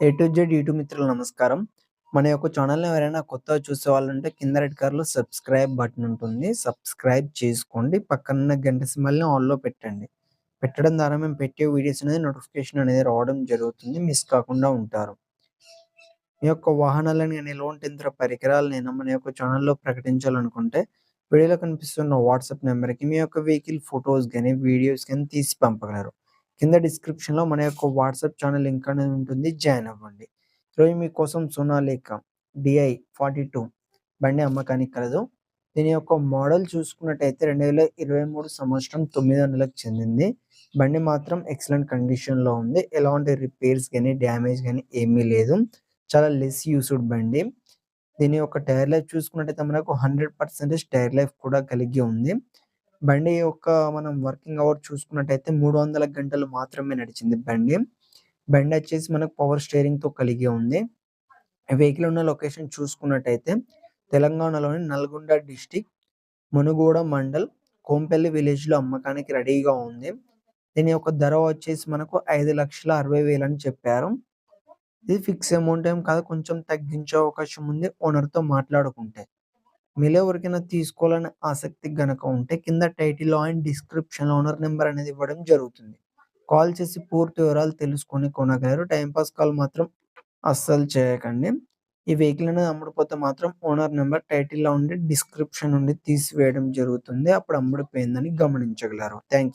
A to Z YouTube మిత్రులు నమస్కారం. మన యొక్క ఛానల్‌ని ఎవరైనా కొత్తగా చూసే వాళ్ళంటే కింద రెడ్ కార్లో సబ్స్క్రైబ్ బటన్ ఉంటుంది. సబ్స్క్రైబ్ చేసుకోండి. పక్కన గంట సింబల్‌ని ఆన్లో పెట్టండి. పెట్టడం ద్వారా మేము పెట్టే వీడియోస్ అనేది నోటిఫికేషన్ అనేది రావడం జరుగుతుంది. మిస్ కాకుండా ఉంటారు. మీ యొక్క వాహనాలను కానీ లోన్ యంత్ర పరికరాలనైనా మన యొక్క ఛానల్‌లో ప్రకటించాలనుకుంటే వీడియోలో కనిపిస్తున్న వాట్సాప్ నెంబర్కి మీ యొక్క వెహికల్ ఫోటోస్ గాని, వీడియోస్ గాని తీసి పంపగలరు. కింద డిస్క్రిప్షన్‌లో మన యొక్క వాట్సాప్ ఛానల్ లింక్ అనేది ఉంటుంది. జాయిన్ అవ్వండి. ఈరోజు మీకోసం సోనాలిక డిఐ 42 బండి అమ్మకానికి కలదు. దీని యొక్క మోడల్ చూసుకున్నట్టయితే 2023 సంవత్సరం తొమ్మిదో నెలకు చెందింది. బండి మాత్రం ఎక్సలెంట్ కండిషన్‌లో ఉంది. ఎలాంటి రిపేర్స్ కానీ డ్యామేజ్ కానీ ఏమీ లేదు. చాలా లెస్ యూస్డ్ బండి. దీని యొక్క టైర్ లైఫ్ చూసుకున్నట్టయితే మనకు 100% టైర్ లైఫ్ కూడా కలిగి ఉంది. బండి యొక్క మనం వర్కింగ్ అవర్ చూసుకున్నట్టయితే 300 గంటలు మాత్రమే నడిచింది బండి. బండి వచ్చేసి మనకు పవర్ స్టీరింగ్‌తో కలిగి ఉంది. వెహికల్ ఉన్న లొకేషన్ చూసుకున్నట్టయితే తెలంగాణలోని నల్గొండ డిస్ట్రిక్ట్ మునుగోడ మండల్ కోంపల్లి విలేజ్‌లో అమ్మకానికి రెడీగా ఉంది. దీని యొక్క ధర వచ్చేసి మనకు 5,60,000 అని చెప్పారు. ఇది ఫిక్స్ అమౌంట్ ఏం కాదు. కొంచెం తగ్గించే అవకాశం ఉంది ఓనర్‌తో మాట్లాడుకుంటే. మీలో ఎవరికైనా తీసుకోవాలనే ఆసక్తి గనక ఉంటే కింద టైటిల్ అండ్ డిస్క్రిప్షన్‌లో ఓనర్ నెంబర్ అనేది ఇవ్వడం జరుగుతుంది. కాల్ చేసి పూర్తి వివరాలు తెలుసుకొని కొనగలరు. టైంపాస్ పాస్ కాల్ మాత్రం అస్సలు చేయకండి. ఈ వెహికల్ అనేది అమ్ముడుపోతే మాత్రం ఓనర్ నెంబర్ టైటిల్‌లో ఉండి డిస్క్రిప్షన్ నుండి తీసివేయడం జరుగుతుంది. అప్పుడు అమ్ముడిపోయిందని గమనించగలరు. థ్యాంక్